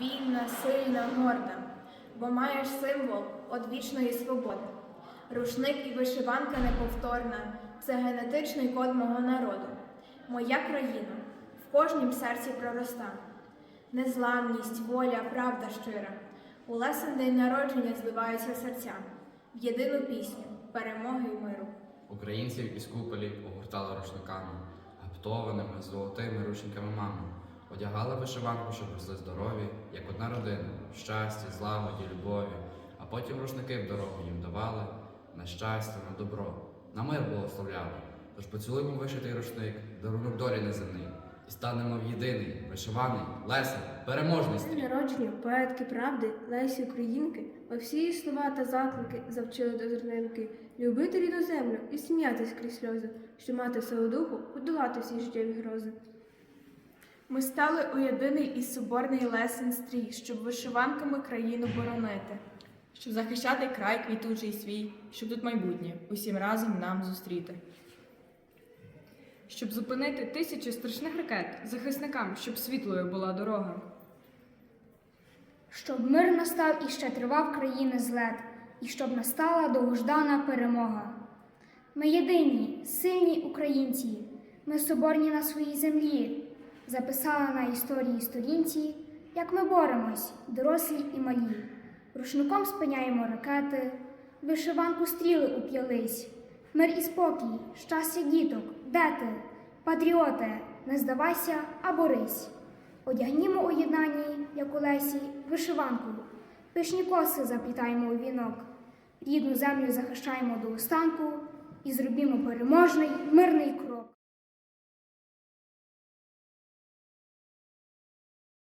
вільна, сильна, горда, бо маєш символ одвічної свободи. Рушник і вишиванка неповторна це генетичний код мого народу. Моя країна в кожнім серці пророста. Незламність, воля, правда щира. У лесен день народження збиваються серця в єдину пісню перемоги й миру. Українців із куполів огортали рушниками, гаптованими золотими рушниками мами. Одягали вишиванку, щоб росли здорові, як одна родина, в щасті, злагоді, любові, а потім рушники в дорогу їм давали на щастя, на добро, на мир благословляли. Тож поцілуймо вишитий рушник, дарунок долі неземний, і станемо в єдиний, вишиваний, лесен, переможний. День народження поетки правди Лесі Українки, а всі її слова та заклики завчили до зернинки любити рідну землю і сміятись крізь сльози, що мати силу духу подолати всі життєві грози. Ми стали у єдиний і соборний лесен стрій, щоб вишиванками країну боронити. щоб захищати край квітучий свій, щоб тут майбутнє усім разом нам зустріти. Щоб зупинити тисячі страшних ракет захисникам, щоб світлою була дорога. Щоб мир настав і ще тривав країни злет, і щоб настала довгождана перемога. Ми єдині, сильні українці, ми соборні на своїй землі, записала на історії сторінці, як ми боремось, дорослі і малі. Рушником спиняємо ракети, вишиванку стріли уп'ялись. Мир і спокій, щастя діток, де ти? Патріоте, не здавайся, а борись. Одягнімо у єднанні, як у лесі, вишиванку, пишні коси заплітаємо у вінок, рідну землю захищаємо до останку і зробімо переможний мирний крок.